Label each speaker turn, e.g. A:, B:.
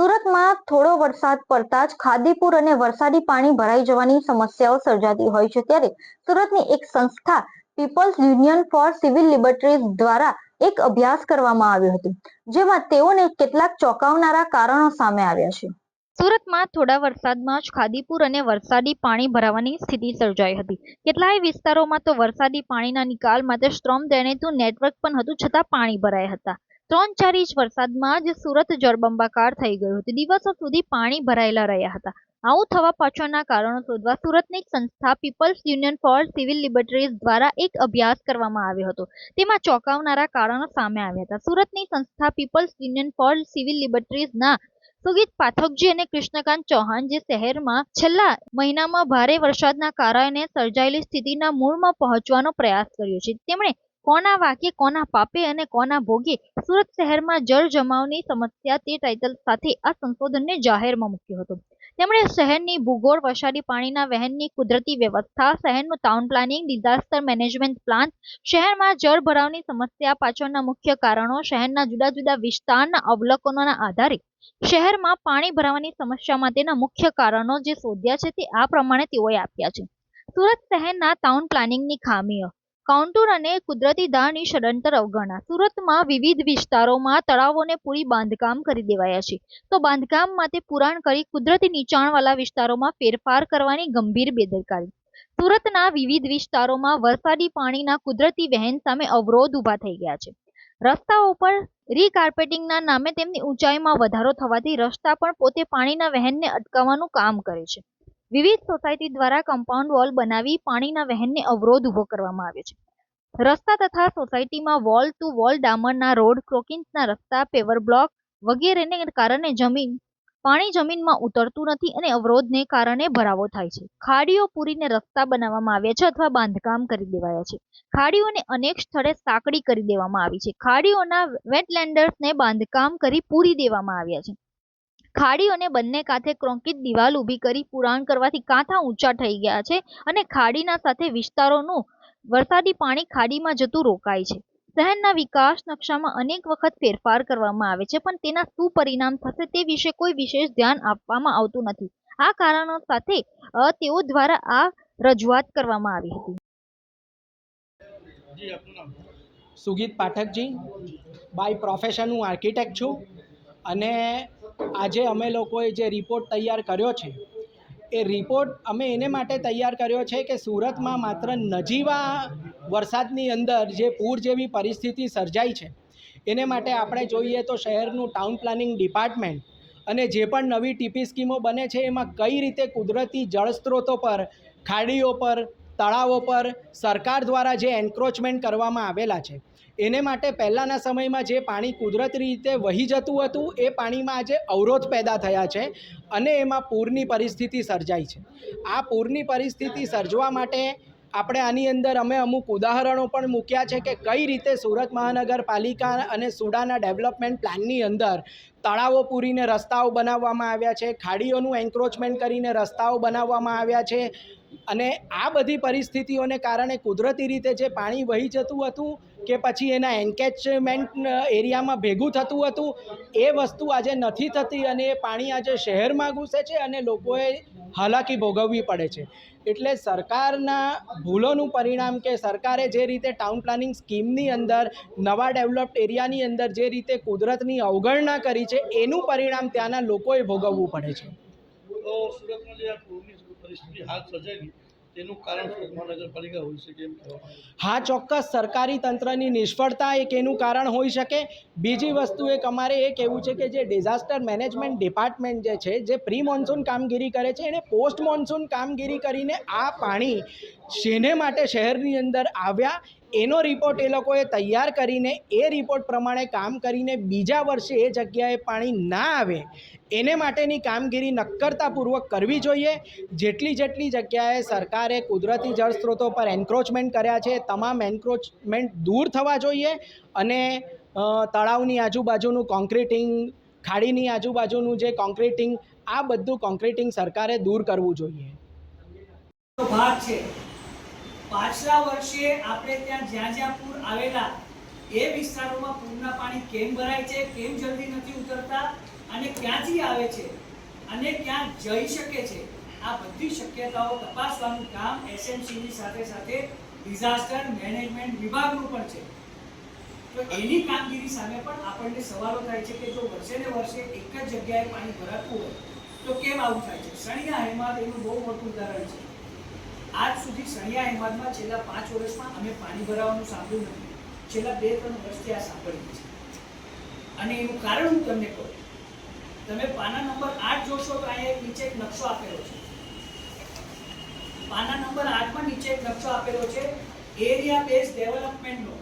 A: સુરતમાં થોડો વરસાદ પડતા જ ખાદીપુર અને વરસાદી પાણી ભરાઈ જવાની સમસ્યાઓ સર્જાતી હોય છે ત્યારે સુરતની એક સંસ્થા People's Union for Civil Liberties દ્વારા એક અભ્યાસ કરવામાં આવ્યો હતો, જેમાં તેઓને કેટલાક ચોંકાવનારા કારણો સામે આવ્યા છે. સુરતમાં થોડા વરસાદમાં જ ખાદીપુર અને વરસાદી પાણી ભરાવાની સ્થિતિ સર્જાઈ હતી. કેટલાય વિસ્તારોમાં તો વરસાદી પાણીના નિકાલ માટે શ્રમ ડ્રેનેજનું નેટવર્ક પણ હતું, છતાં પાણી ભરાયા હતા. ત્રણ ચાર ઇંચ વરસાદમાં જ સુરત જળબંબાકાર થઈ ગયું હતું. દિવસો સુધી પાણી ભરાયેલા રહ્યા હતા. આવું થવા પાછળના કારણો શોધવા સુરતની સંસ્થા, People's Union for Civil Liberties દ્વારા એક અભ્યાસ કરવામાં આવ્યો હતો. તેમાં ચોંકાવનારા કારણો સામે આવ્યા હતા. સુરતની સંસ્થા, પીપલ્સ યુનિયન ફોર સિવિલ લિબર્ટીઝના સુગીત પાઠકજી અને કૃષ્ણકાંત ચૌહાણ, જે શહેરમાં છેલ્લા મહિનામાં ભારે વરસાદના કારણે સર્જાયેલી સ્થિતિના મૂળમાં પહોંચવાનો પ્રયાસ કર્યો છે. તેમણે કોના વાકે, કોના પાપે અને કોના ભોગે સુરત શહેરમાં જળ જમાવની સમસ્યા તે ટાઇટલ સાથે આ સંશોધનને જાહેરમાં મૂક્યો હતો. તેમણે શહેરની ભૂગોળ, વરસાદી પાણીના વહેનની કુદરતી વ્યવસ્થા, શહેરનું town planning disaster management plan શહેરમાં જળ ભરાવની સમસ્યા પાછળના મુખ્ય કારણો, શહેરના જુદા જુદા વિસ્તારના અવલોકનોના આધારે શહેરમાં પાણી ભરાવાની સમસ્યા માટેના મુખ્ય કારણો જે શોધ્યા છે તે આ પ્રમાણે તેઓએ આપ્યા છે. સુરત શહેરના ટાઉન પ્લાનિંગની ખામીઓ. કાઉન્ટુર અને કુદરતી ધારની સદંતર અવગણના. સુરતમાં વિવિધ વિસ્તારોમાં તળાવોને પૂરી બાંધકામ કરી દેવાયા છે. તો બાંધકામ માટે પુરાણ કરી કુદરતી નીચાણવાળા વિસ્તારોમાં ફેરફાર કરવાની ગંભીર બેદરકારી. સુરતના વિવિધ વિસ્તારોમાં વરસાદી પાણીના કુદરતી વહેન સામે અવરોધ ઊભા થઈ ગયા છે. રસ્તાઓ પર રીકાર્પેટિંગના નામે તેમની ઊંચાઈમાં વધારો થવાથી રસ્તા પણ પોતે પાણીના વહેણને અટકાવવાનું કામ કરે છે. વિવિધ સોસાયટી દ્વારા કમ્પાઉન્ડ વોલ બનાવી પાણીના વહેણને અવરોધ ઊભો કરવામાં આવ્યો છે. રસ્તા તથા સોસાયટીમાં વોલ ટુ વોલ ડામરના રોડ ક્રોકિન્સના રસ્તા પેવર બ્લોક વગેરેને કારણે જમીન, પાણી જમીનમાં ઉતરતું નથી અને અવરોધને કારણે ભરાવો થાય છે. ખાડીઓ પૂરીને રસ્તા બનાવવામાં આવ્યા છે અથવા બાંધકામ કરી દેવાયા છે. ખાડીઓને અનેક સ્થળે સાંકડી કરી દેવામાં આવી છે. ખાડીઓના વેટલેન્ડર્સને બાંધકામ કરી પૂરી દેવામાં આવ્યા છે. ખાડીઓને બંને કાંઠે ક્રોંકિત દિવાલ ઊભી કરી પુરાણ કરવાથી કાંઠા ઊંચા થઈ ગયા છે અને ખાડીના સાથે વિસ્તારોનું વરસાદી પાણી ખાડીમાં જતું રોકાય છે. શહેરના વિકાસ નકશામાં અનેક વખત ફેરફાર કરવામાં આવે છે, પણ તેના શું પરિણામ થશે તે વિશે કોઈ વિશેષ ધ્યાન આપવામાં આવતું નથી. આ કારણો સાથે તેઓ દ્વારા આ રજૂઆત કરવામાં આવી હતી.
B: સુગીત પાઠકજી. બાય પ્રોફેશન હું આર્કિટેક્ટ છું અને આજે અમે લોકોએ જે રિપોર્ટ તૈયાર કર્યો છે, એ રિપોર્ટ અમે એને માટે તૈયાર કર્યો છે કે સુરતમાં માત્ર નજીવા વરસાદની અંદર જે પૂર જેવી પરિસ્થિતિ સર્જાઈ છે, એને માટે આપણે જોઈએ તો શહેરનું ટાઉન પ્લાનિંગ ડિપાર્ટમેન્ટ અને જે પણ નવી ટીપી સ્કીમો બને છે, એમાં કઈ રીતે કુદરતી જળ સ્ત્રોતો પર, ખાડીઓ પર, તળાવો પર સરકાર દ્વારા જે એન્ક્રોચમેન્ટ કરવામાં આવેલા છે એને માટે પહેલાંના સમયમાં જે પાણી કુદરતી રીતે વહી જતું હતું, એ પાણીમાં આજે અવરોધ પેદા થયા છે અને એમાં પૂરની પરિસ્થિતિ સર્જાઈ છે. આ પૂરની પરિસ્થિતિ સર્જવા માટે આપણે આની અંદર અમે અમુક ઉદાહરણો પણ મૂક્યા છે કે કઈ રીતે સુરત મહાનગરપાલિકા અને સુડાના ડેવલપમેન્ટ પ્લાનની અંદર તળાવો પૂરીને રસ્તાઓ બનાવવામાં આવ્યા છે, ખાડીઓનું એન્ક્રોચમેન્ટ કરીને રસ્તાઓ બનાવવામાં આવ્યા છે અને આ બધી પરિસ્થિતિઓને કારણે કુદરતી રીતે જે પાણી વહી જતું હતું કે પછી એના એન્કેચમેન્ટ એરિયામાં ભેગું થતું હતું, એ વસ્તુ આજે નથી થતી અને એ પાણી આજે શહેરમાં ઘૂસે છે અને લોકોએ હાલાકી ભોગવવી પડે છે. એટલે સરકારના ભૂલોનું પરિણામ કે સરકારે જે રીતે ટાઉન પ્લાનિંગ સ્કીમની અંદર, નવા ડેવલપ્ડ એરિયાની અંદર જે રીતે કુદરતની અવગણના કરી છે, એનું પરિણામ ત્યાંના લોકોએ ભોગવવું પડે છે.
C: સુરતમાં જે આ પૂરની પરિસ્થિતિ હાથ સર્જાયેલી
B: હા, ચોક્કસ. સરકારી તંત્રની નિષ્ફળતા એક એનું કારણ હોઈ શકે. બીજી વસ્તુ એક અમારે એ કહેવું છે કે જે ડિઝાસ્ટર મેનેજમેન્ટ ડિપાર્ટમેન્ટ જે છે, જે પ્રી મોન્સૂન કામગીરી કરે છે, એને પોસ્ટ મોન્સૂન કામગીરી કરીને આ પાણી શેને માટે શહેરની અંદર આવ્યા? એનો રિપોર્ટ એ લોકોએ તૈયાર કરીને, એ રિપોર્ટ પ્રમાણે કામ કરીને બીજા વર્ષે એ જગ્યાએ પાણી ના આવે. એને માટેની કામગીરી નક્કરતાપૂર્વક કરવી જોઈએ. જેટલી જેટલી જગ્યાએ સરકારે કુદરતી જળ સ્ત્રોતો પર એન્ક્રોચમેન્ટ કર્યા છે, તમામ એન્ક્રોચમેન્ટ દૂર થવા જોઈએ અને તળાવની આજુબાજુનું કોન્ક્રીટિંગ ખાડીની આજુબાજુનું જે કોન્ક્રીટિંગ આ બધું કોન્ક્રીટિંગ સરકારે દૂર કરવું જોઈએ.
D: ભાગ છે. પાછલા વર્ષે આપણે ત્યાં જ્યાં જ્યાં પૂર આવેલા, એ વિસ્તારોમાં પૂરના પાણી કેમ ભરાય છે, કેમ જલ્દી નથી ઉતરતા અને ક્યાંથી આવે છે અને ક્યાં જઈ શકે છે, આ બધી શક્યતાઓ તપાસવાનું કામ એસએમસીની સાથે સાથે ડિઝાસ્ટર મેનેજમેન્ટ વિભાગનું પણ છે. તો એની કામગીરી સામે પણ આપણને સવાલો થાય છે કે જો વર્ષે ને વર્ષે એક જ જગ્યાએ પાણી ભરાતું હોય, તો કેમ આવું થાય છે? સણિયા હેમાદ, એનું બહુ મોટું ઉદાહરણ છે. આજ સુધી સણિયા હેમાદમાં છેલ્લા પાંચ વર્ષમાં અમે પાણી ભરાવાનું સાંભળ્યું નથી. છેલ્લા બે ત્રણ વર્ષથી આ સાંભળીએ છીએ અને એનું કારણ હું તમને કહું. તમે પાના નંબર આઠ જોશો તો અહીંયા એક નીચે એક નકશો આપેલો છે. પાના નંબર આઠમાં નીચે એક નકશો આપેલો છે. Area base ડેવલપમેન્ટનો.